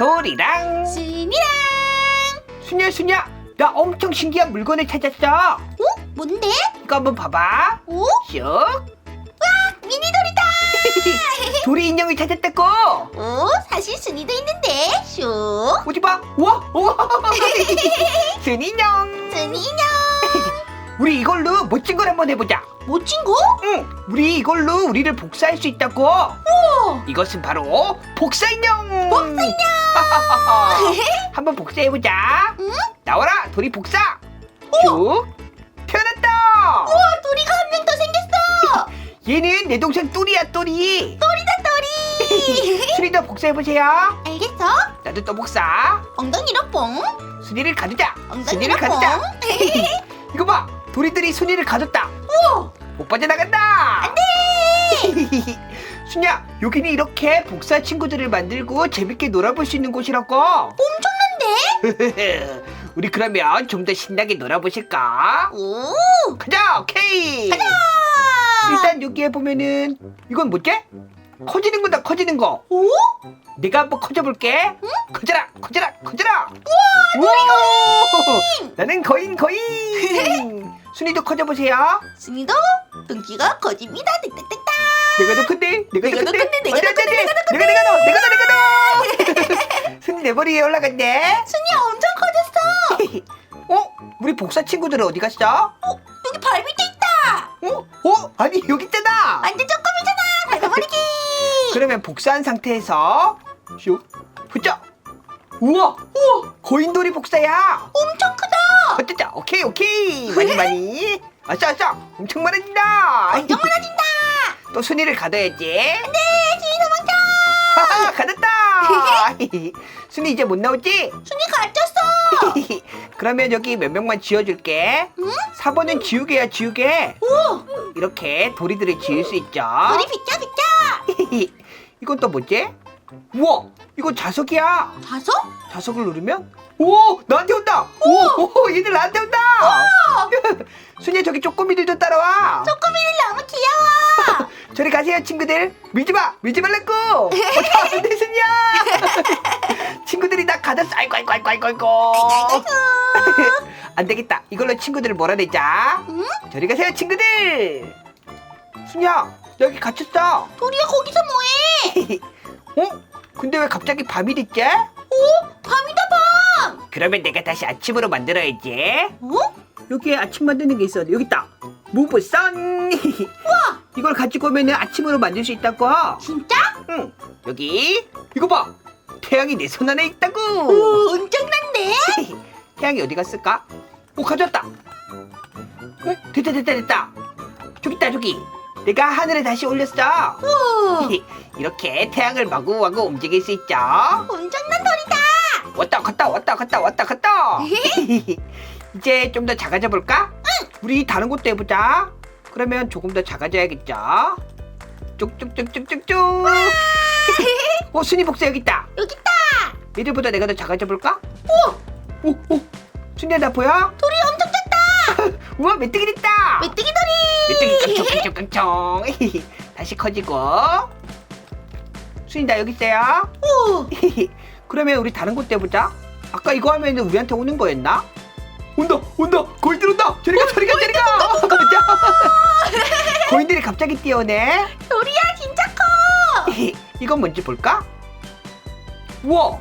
돌이랑. 순이랑. 수냐 수냐 나 엄청 신기한 물건을 찾았어. 어? 뭔데? 이거 한번 봐봐. 오? 슉. 미니 돌이다! 돌이 인형을 찾았다고. 오 사실 순이도 있는데. 슉. 봐 우와 우와. 순 인형 순이 인형 우리 이걸로 멋진 걸 한번 해보자. 멋진 거? 응 우리 이걸로 우리를 복사할 수 있다고. 오 이것은 바로 복사인형! 복사인형! 한번 복사해보자. 응? 나와라 돌이 복사. 쭉 태어났다. 우와 도리가 한 명 더 생겼어! 얘는 내 동생 뚜리야 뚜리. 도리다 도리! 수리도 복사해보세요. 알겠어? 나도 또 복사. 엉덩이로 뽕? 순이를 가두자. 엉덩이로 순이를 가두자. 이거 봐 도리들이 순이를 가뒀다. 우와! 못 빠져나간다! 안돼! 순야 여기는 이렇게 복사 친구들을 만들고 재밌게 놀아볼 수 있는 곳이라고. 엄청난데? 우리 그러면 좀 더 신나게 놀아보실까? 오! 가자 오케이! 일단 여기에 보면은 이건 뭐지? 커지는 거다 커지는 거. 오? 내가 한번 커져볼게. 커져라 커져라 커져라! 우와 나는 거인 거인! 순이도 커져보세요. 순이도 등기가 커집니다. 땡땡땡땡. 내가 더 큰데? 내가 더 내가 더 큰데? 큰데, 내가 더 큰데. 내가 내가 더 내가 더 내가 더 순이 내 머리에 올라갔네. 순이 엄청 커졌어. 어? 우리 복사 친구들은 어디 갔어? 여기 발 밑에 있다. 어? 어? 아니 여기 있잖아. 완전 조금이잖아. 밟아버리기. 그러면 복사한 상태에서 슉 우와 우와 거인돌이 복사야. 엄청 크다. 어쩌자 오케이 오케이. 많이 많이. 아싸 아싸. 엄청 많아진다. 완전 많아진다. 또 순이를 가둬야지. 네 순이 도망쳐. 하하 가뒀다. 순이 이제 못 나오지? 순이 갇혔어. 그러면 여기 몇 명만 지워줄게. 응? 4번은 지우개야 지우개. 오. 이렇게 도리들을 지울 수 있죠. 우리 비켜 비켜. 이건 또 뭐지? 우와 이거 자석이야. 자석? 자석을 누르면? 오! 나한테 온다. 오, 오 얘들 나한테 온다. 순이야 저기 쪼꼬미들도 따라와. 쪼꼬미는 너무 귀여워. 저리 가세요 친구들. 밀지 마 밀지 말라고. 어, 안돼 순이야? 친구들이 나 가뒀어 아이고 아이고 아이고 아이고 아이고 안 되겠다. 이걸로 친구들을 몰아내자. 응? 저리 가세요 친구들. 순이야 여기 갇혔어. 도리야 거기서 뭐해? 어? 근데 왜 갑자기 밤이 됐지? 오 밤이다 밤! 그러면 내가 다시 아침으로 만들어야지. 어? 여기에 아침 만드는 게 있어. 여기 있다. 무브 선 이걸 가지고 오면 아침으로 만들 수 있다고. 진짜? 응. 여기? 이거 봐. 태양이 내 손 안에 있다고. 오 엄청난데? 태양이 어디 갔을까? 오 가져왔다. 어? 됐다 됐다 됐다. 저기 있다 저기 내가 하늘에 다시 올렸어 오 이렇게 태양을 마구마구 움직일 수 있죠 엄청난 돌이다 왔다 갔다 왔다 갔다 왔다 갔다 이제 좀 더 작아져 볼까? 우리 다른 곳도 해보자 그러면 조금 더 작아져야겠죠 쭉쭉쭉쭉쭉쭉 어 순이 복사 여기 있다 여기 있다 얘들보다 내가 더 작아져 볼까? 오! 오! 오! 순이야 나 보여? 돌이 우와 메뚜기 됐다! 메뚜기 돌이! 메뚜기 깡총 깡총 깡총. 다시 커지고. 순이 나 여기 있어요. 오! 그러면 우리 다른 곳도 해보자. 아까 이거 하면 우리한테 오는 거였나? 온다 온다! 거인들 온다! 저리 가 저리 가 저리 가! 거인들이 갑자기 뛰어오네. 돌이야 진짜 커! 이건 뭔지 볼까? 우와!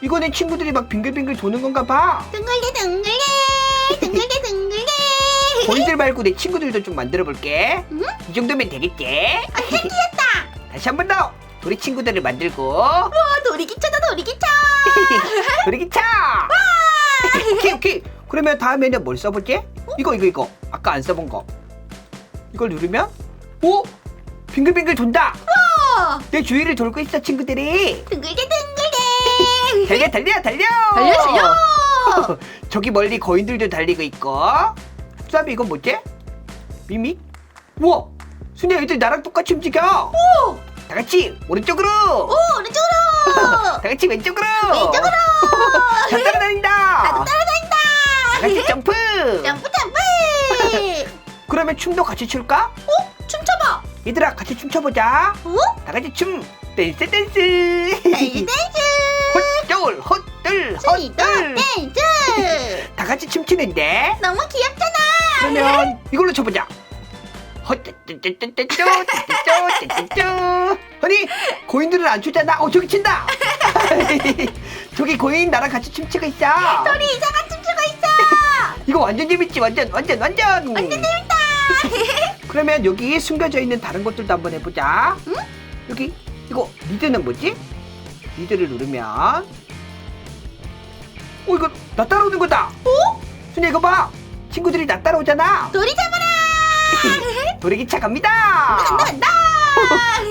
이거는 친구들이 막 빙글빙글 도는 건가 봐. 둥글게 둥글게 둥글게 거인들 말고 내 친구들도 좀 만들어 볼게. 응? 이 정도면 되겠지? 완전 귀엽다. 다시 한 번 더. 우리 친구들을 만들고. 와 돌이 기차다 돌이 기차. 오케이 오케이. 그러면 다음에는 뭘 써보지? 이거 이거 이거. 아까 안 써본 거. 이걸 누르면 오! 빙글빙글 돈다! 와! 내 주위를 돌고 있어 친구들이. 둥글게 둥글게 달려 달려 달려! 달려 달려! 저기 멀리 거인들도 달리고 있고 쌉이 이건 뭐지? 미미? 우와 순이야 얘들 나랑 똑같이 움직여 오! 다 같이 오른쪽으로 오 오른쪽으로 다 같이 왼쪽으로 왼쪽으로 잘 따라다닌다 나도 따라다닌다 다 같이 점프 점프 점프 그러면 춤도 같이 출까? 어? 춤춰봐 얘들아 같이 춤춰보자 어? 다 같이 춤 댄스 댄스 댄스 댄스 헛 순이도 헐. 댄스. 다 같이 춤추는데. 너무 귀엽잖아. 그러면 이걸로 쳐보자. 헛뚜뚜뚜뚜뚜뚜 뚜뚜뚜뚜. 아니 고인들은 안 추잖아. 어 저기 친다. 저기 고인 나랑 같이 춤추고 있어. 소리 이상한 춤추고 있어. 이거 완전 재밌지. 완전 완전 완전. 완전 재밌다. 그러면 여기 숨겨져 있는 다른 것들도 한번 해보자. 응? 여기 이거 리드는 뭐지? 리드를 누르면 어 이거 나 따라오는 거다 어? 순이 이거 봐 친구들이 나 따라오잖아 놀이 잡아라. 놀이기차 갑니다 간다 간다.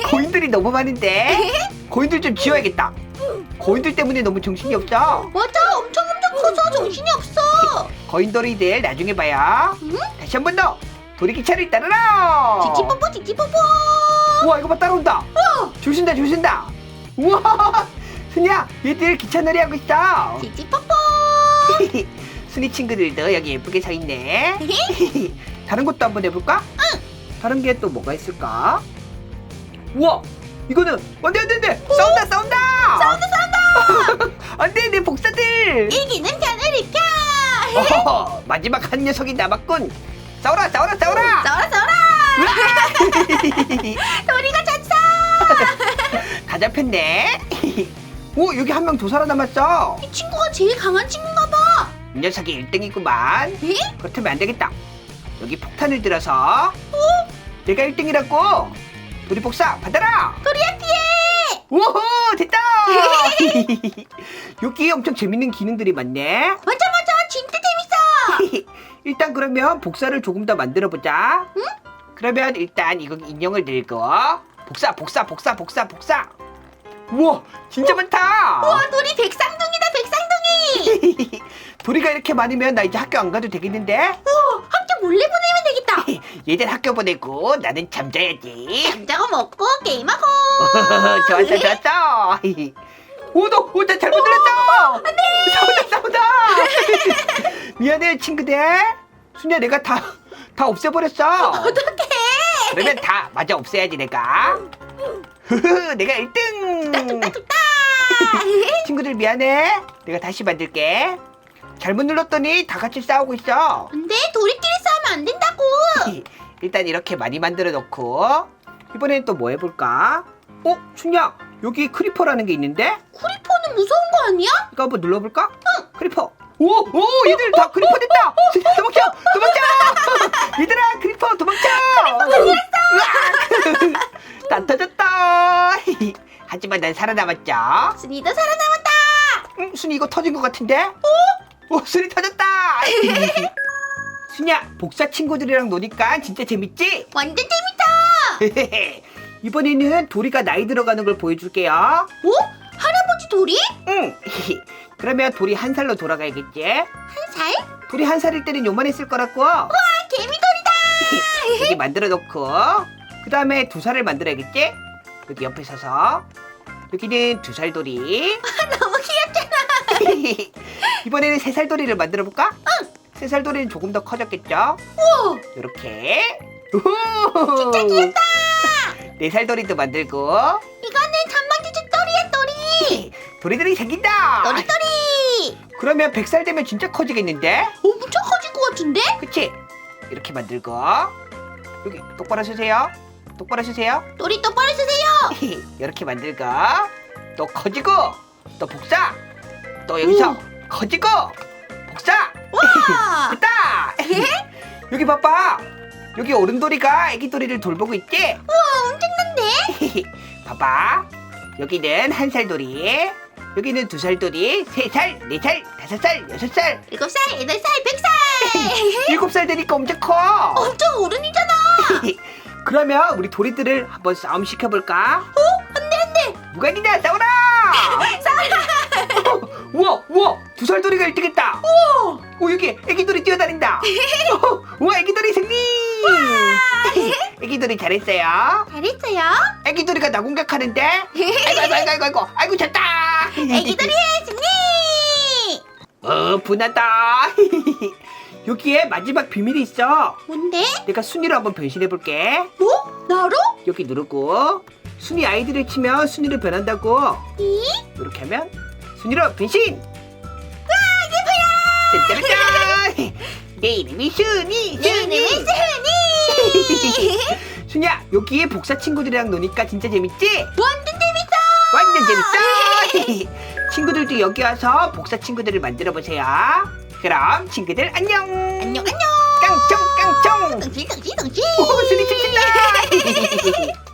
고인들이 너무 많은데 고인들 좀 지워야겠다 고인들 때문에 너무 정신이 없어 맞아 엄청 엄청 커서 정신이 없어. 거인돌이들 나중에 봐요 응? 다시 한 번더 놀이기차를 따르라 지지뽀뽀 지지뽀뽀. 우와 이거 봐 따라온다 어. 조신다 조신다 우와 순이야 얘들 기차놀이 하고 있어 지지뽀뽀. 순이 친구들도 여기 예쁘게 서 있네. 다른 것도 한번 해볼까? 응. 다른 게 또 뭐가 있을까? 우와! 이거는 안돼 안돼 안돼! 싸운다 싸운다! 싸운다 싸운다! 안돼 내 복사들! 이기는 편을 입혀. 어허허, 마지막 한 녀석이 남았군. 싸워라 싸워라 싸워라! 싸워라 싸워라. 놀이가 졌어. 다 잡혔네. 오 여기 한 명 더 살아남았어. 이 친구가 제일 강한 친구인가 봐. 이 녀석이 1등이구만 에? 그렇다면 안 되겠다. 여기 폭탄을 들어서 내가 1등이라고. 우리 복사 받아라. 도리야 피해. 오호 됐다. 여기 엄청 재밌는 기능들이 많네. 맞아 맞아 진짜 재밌어. 일단 그러면 복사를 조금 더 만들어 보자. 응? 그러면 일단 이거 인형을 들고 복사 복사 복사 복사 복사. 우와 진짜 많다. 우와 도리 백상둥이다 백상둥이. 도리가 이렇게 많으면 나 이제 학교 안 가도 되겠는데? 우와 학교 몰래 보내면 되겠다. 얘들 학교 보내고 나는 잠자야지. 잠자고 먹고 게임하고. 좋았어 좋았어 오너 오나 잘못 눌렀어 안돼 싸우다 싸우다 미안해 친구들 순이야 내가 다 다 없애버렸어 어떡해. 그러면 다 마저 없애야지 내가 흐흐 내가 1등 좋다 좋다. 친구들 미안해 내가 다시 만들게 잘못 눌렀더니 다 같이 싸우고 있어 근데 도리끼리 싸우면 안 된다고. 일단 이렇게 많이 만들어 놓고 이번엔 또 뭐 해볼까 어? 춘야 여기 크리퍼라는 게 있는데 쿠리퍼는 무서운 거 아니야? 이거 한번 눌러볼까? 응. 크리퍼. 오, 오, 얘들 다 크리퍼 됐다. 도망쳐, 도망쳐. 얘들아, 크리퍼 도망쳐. 크리퍼 다 터졌다. 하지만 난 살아남았죠. 순이도 살아남았다. 응, 순이 이거 터진 것 같은데? 어? 오, 순이 터졌다. 순이야, 복사 친구들이랑 노니까 진짜 재밌지? 완전 재밌다. 이번에는 도리가 나이 들어가는 걸 보여줄게요. 오? 할아버지 도리? 응. 그러면 도리 한 살로 돌아가야겠지? 한 살? 둘이 한 살일 때는 요만했을 거라고 아 개미돌이다. 여기 만들어 놓고 그 다음에 두 살을 만들어야겠지 여기 옆에 서서 여기는 두살 돌이 너무 귀엽잖아. 이번에는 세살 돌이를 만들어 볼까? 세살 돌이는 조금 더 커졌겠죠 우와. 이렇게 진짜 귀엽다 네살 돌이도 만들고 이거는 천방지축 도리야 도리. 도리들이 생긴다 도리도리. 그러면 100살 되면 진짜 커지겠는데 엄청 커질 것 같은데? 그치? 이렇게 만들고 여기 똑바로 서세요 똑바로 서세요 도리 똑바로 쓰세요. 이렇게 만들고 또 커지고 또 복사 또 여기서 오. 커지고 복사 와. 됐다 여기 봐봐 여기 어른돌이가 애기돌이를 돌보고 있지 우와 엄청난데? 봐봐 여기는 한 살 돌이 여기는 두 살 돌이 세 살, 네 살, 다섯 살, 여섯 살, 일곱 살, 여덟 살, 백 살. 일곱 살 되니까 엄청 커 엄청 어른이잖아. 그러면 우리 돌이들을 한번 싸움 시켜볼까? 어? 안돼 안돼. 누가 이기냐! 싸워라! 우와 두살 돌이가 1등했다. 우와. 오 여기 애기돌이 뛰어다닌다. 어, 우와 애기돌이 승리! 애기돌이 잘했어요. 잘했어요. 애기돌이가 나 공격하는데. 아이고 아이고 아이고 아이고 아이고, 졌다. 애기들이의 승리. 어 분하다. 여기에 마지막 비밀이 있어. 뭔데? 내가 순이로 한번 변신해 볼게. 뭐? 나로? 여기 누르고 순이 아이디를 치면 순이로 변한다고. 이? 이렇게 하면 순이로 변신. 짠짜라짠 내 이름이 순이 내 이름은 순이 순이. 순이야 여기에 복사 친구들이랑 노니까 진짜 재밌지? 완전 재밌다. 완전 재밌다 친구들도 여기 와서 복사 친구들을 만들어 보세요 그럼 친구들 안녕 안녕 안녕. 깡총 깡총 덩치 덩치 덩치. 오 순이 춤춘다